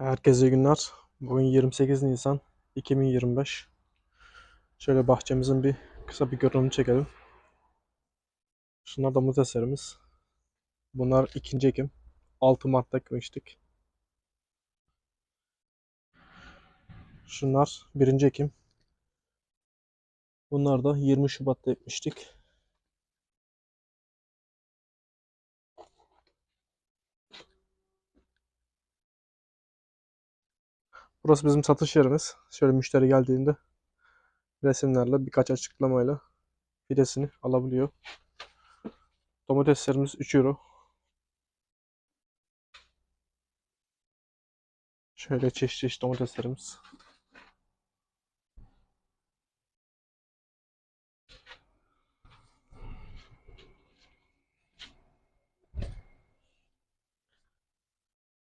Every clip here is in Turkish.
Herkese günler. Bugün 28 Nisan 2025. Şöyle bahçemizin bir kısa bir görünümünü çekelim. Şunlar domateslerimiz. Bunlar ikinci ekim. 6 Mart'ta ekmiştik. Şunlar birinci ekim. Bunlar da 20 Şubat'ta ekmiştik. Burası bizim satış yerimiz. Şöyle müşteri geldiğinde resimlerle birkaç açıklamayla fidesini alabiliyor. Domateslerimiz 3 euro. Şöyle çeşit çeşit domateslerimiz.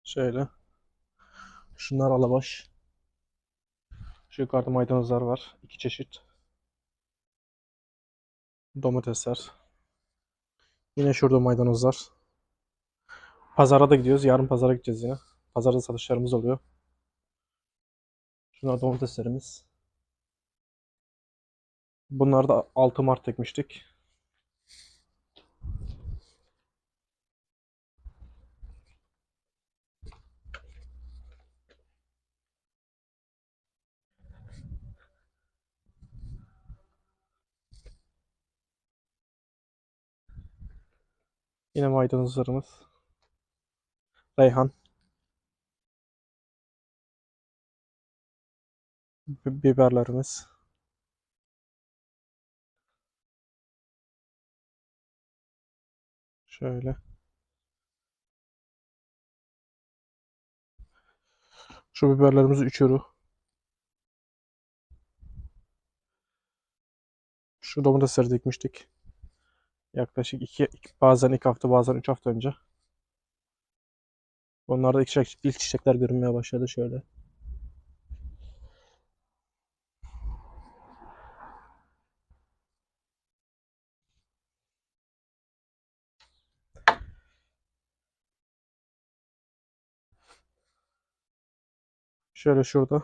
Şöyle. Şunlar alabaş. Şu yukarıda maydanozlar var. iki çeşit. Domatesler. Yine şurada maydanozlar. Pazara da gidiyoruz. Yarın pazara gideceğiz yine. Pazarda satışlarımız oluyor. Şunlar domateslerimiz. Bunlar da 6 Mart ekmiştik. Yine maydanozlarımız. Reyhan. Bi- Biberlerimiz. Şöyle. Şu biberlerimiz 3 euro. Şu domatesleri dikmiştik. Yaklaşık 2 bazen 2 hafta bazen 3 hafta önce. Onlarda ilk, çiçek, ilk çiçekler görünmeye başladı şöyle. Şöyle şurada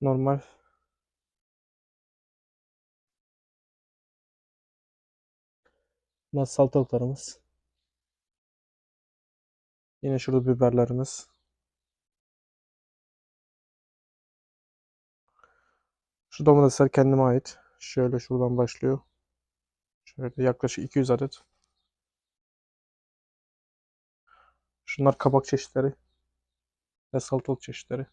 normal Bunlar salatalıklarımız. Yine şurada biberlerimiz. Şu domatesler kendime ait. Şöyle şuradan başlıyor. Şöyle yaklaşık 200 adet. Şunlar kabak çeşitleri ve salatalık çeşitleri.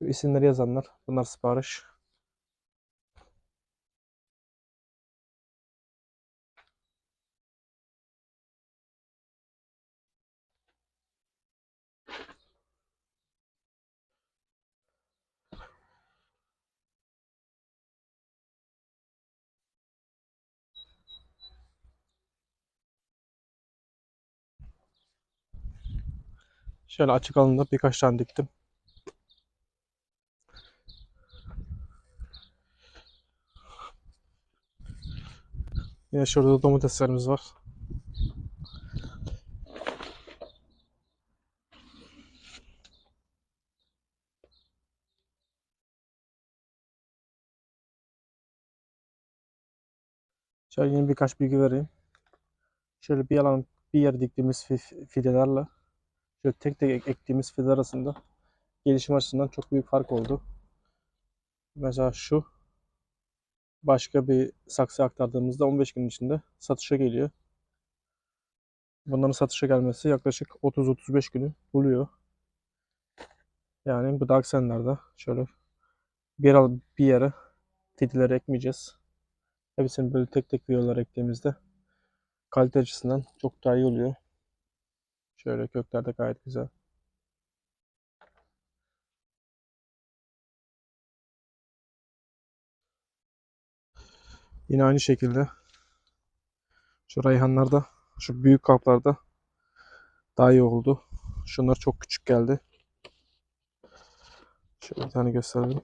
Bu isimleri yazanlar. Bunlar sipariş. Şöyle açık alanda birkaç tane diktim. Yine şurada domateslerimiz var. Şöyle yine birkaç bilgi vereyim. Şöyle bir alan bir yer diktiğimiz fi- fidelerle şöyle tek tek ek- ektiğimiz fideler arasında gelişim açısından çok büyük fark oldu. Mesela şu başka bir saksı aktardığımızda 15 gün içinde satışa geliyor. Bunların satışa gelmesi yaklaşık 30-35 günü buluyor. Yani bu dahaki senelerde şöyle bir al bir yere fideleri ekmeyeceğiz. Hepsini böyle tek tek fideler ektiğimizde kalite açısından çok daha iyi oluyor. Şöyle kökler de gayet güzel. Yine aynı şekilde şu reyhanlarda, şu büyük kaplarda daha iyi oldu. Şunlar çok küçük geldi. Şöyle bir tane gösterelim.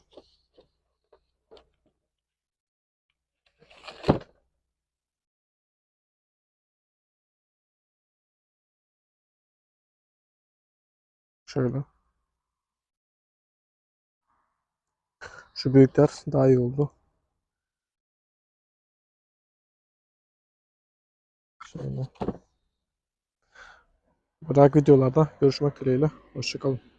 Şöyle. Şu büyükler daha iyi oldu. Şöyle. Bir videolarda görüşmek dileğiyle. Hoşçakalın.